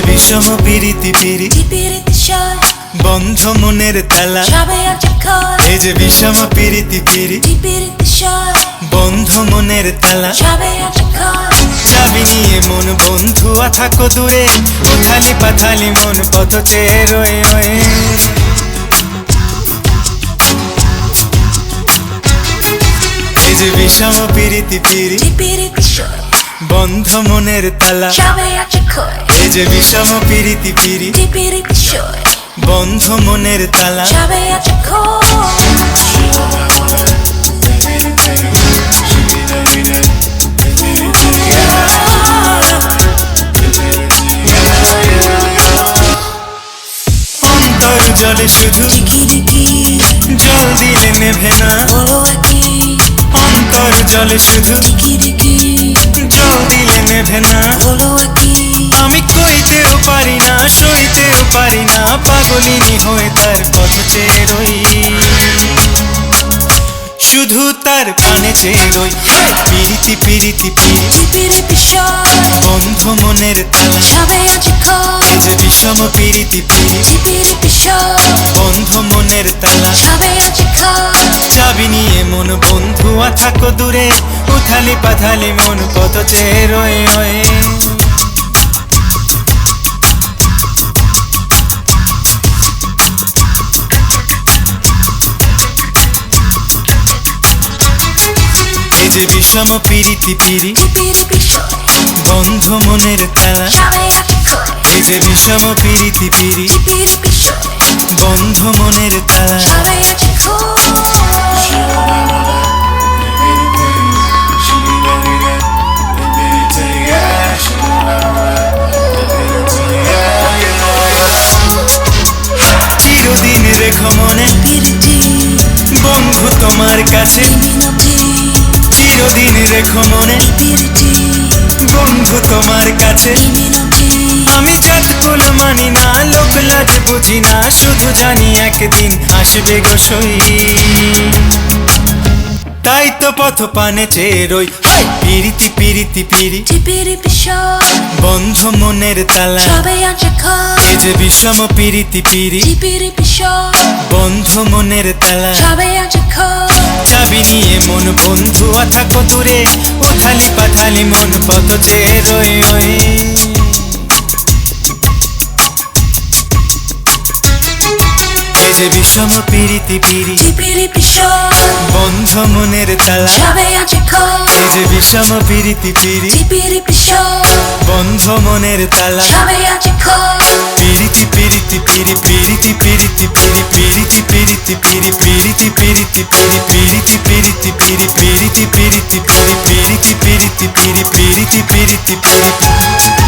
বিষম পিরিতি পিরি। বন্ধ মনের তালা। এই যে বিষম পিরিতি পিরি। বন্ধ মনের তালা। চাবি নিয়ে মন বন্ধু থাকো দূরে উথালি পাথালি মন পথ চেয়ে রয়ে রয়ে। এই যে বিষম পিরিতি পিরি। বন্ধ মনের তালা। এই যে বিষম পিরিতি পিরিতি পিরিতি বন্ধ মনের তালা। জলে শুধু জল দিলে নেভে না। অন্তর জলে শুধু নেভে না। আমি কইতেও পারি না সইতেও পারি না পাগলিনী হয়ে তার পথ চেয়ে রই। শুধু তার পানে চেয়ে রই। পিরিতি পিরিতি পিরি টিপিরিতি সয় বন্ধ মনের তালা। সবে আছে যে বিষম পিরিতি পিরি টিপিরিতি সয় বন্ধ মনের তালা। সবে আছে ক্ষয় চাবি নিয়ে মন বন্ধু থাকো দূরে, উথালি পাথালি মন কত চেয়ে রয়ে। রয়ে যে বিষম পিরিতি পিরি বন্ধ মনের তালা এই যে বিষম পিরিতি পিরি বন্ধ মনের তালা তোমার কাছে। চিরদিন রেখো মনে। বন্ধু তোমার কাছে। আমি জাতকুল মানি না লোক লাজ বুঝি না শুধু জানি একদিন আসবে গো সই। তাই তো পথ পানে চেয়ে রই। হাই! পিরিতি পিরিতি পিরি। বন্ধ মনের তালা। সবে আছে যে বিষম পিরিতি পিরি। টিপিরিতি সয় বাঁধো মনের তালা। সবাই আছে চাবি নিয়ে মন বন্ধু থাকো দূরে ও থালি পাঠালি মন পথতে রয়ে। যে বিষম পিরিতি পিরি বন্ধ মনের তালা। এই যে বিষম পিরিতি পিরি বন্ধ মনের তালা। পিরিতি পিরিতি পিরি পিরিতি পিরিতি পিরি পিরিতি পিরিতি পিরি পিরিতি পিরিতি পিরি পিরিতি পিরিতি পিরি পিরিতি পিরিতি পিরি পিরিতি পিরিতি পিরি পিরিতি পিরিতি পিরি